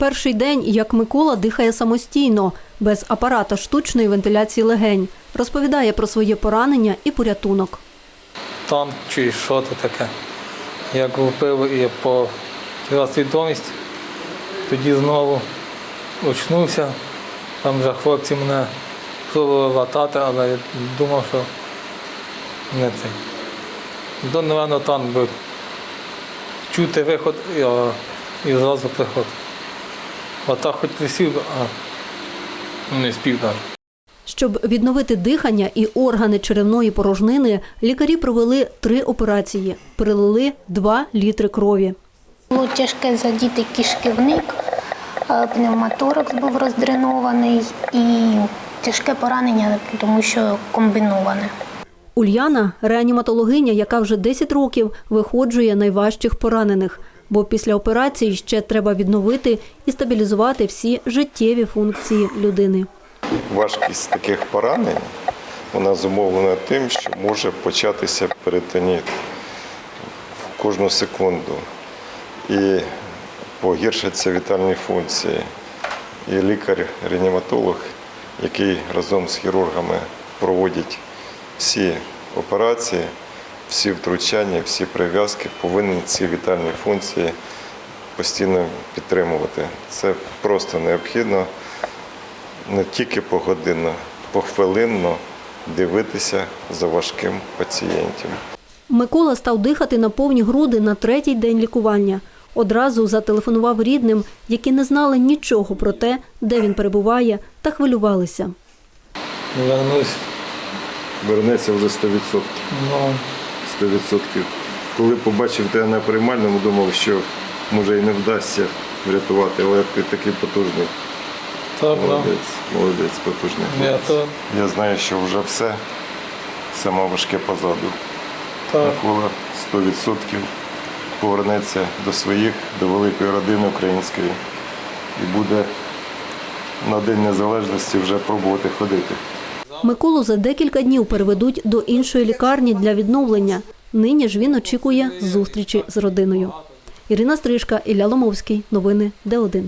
Перший день, як Микола дихає самостійно, без апарата штучної вентиляції легень. Розповідає про своє поранення і порятунок. танк чи що то таке. Як впив і потеряв свідомість, тоді знову очнувся. Там вже хлопці мене пробували латати, але я думав, що не цей. До, напевно, танк був. Чути виход і, і зразу приход. А так хоч присів, а не спів навіть. Щоб відновити дихання і органи черевної порожнини, лікарі провели три операції, перелили 2 літри крові. Було тяжке задіти кишківник, пневмоторакс був роздренований і тяжке поранення, тому що комбіноване. Ульяна реаніматологиня, яка вже 10 років виходжує найважчих поранених, бо після операції ще треба відновити і стабілізувати всі життєві функції людини. Важкість таких поранень вона зумовлена тим, що може початися перитоніт в кожну секунду і погіршаться вітальні функції. І лікар-реаніматолог, який разом з хірургами проводять всі операції, всі втручання, всі прив'язки, повинен ці вітальні функції постійно підтримувати. Це просто необхідно не тільки погодинно, похвилинно дивитися за важким пацієнтом. Микола став дихати на повні груди на третій день лікування. Одразу зателефонував рідним, які не знали нічого про те, де він перебуває, та хвилювалися. Вернусь. Вернеться вже 100%. Ну, 100%. Коли побачив тебе на приймальному, думав, що може і не вдасться врятувати, але ти такий потужний. так, да. Молодець, молодець, потужний. Я то Я знаю, що вже все, саме важке позаду. так. Микола 100% повернеться до своїх, до великої родини української і буде на День Незалежності вже пробувати ходити. Миколу за декілька днів переведуть до іншої лікарні для відновлення. Нині ж він очікує зустрічі з родиною. Ірина Стрижка, Ілля Ломовський. Новини Д1.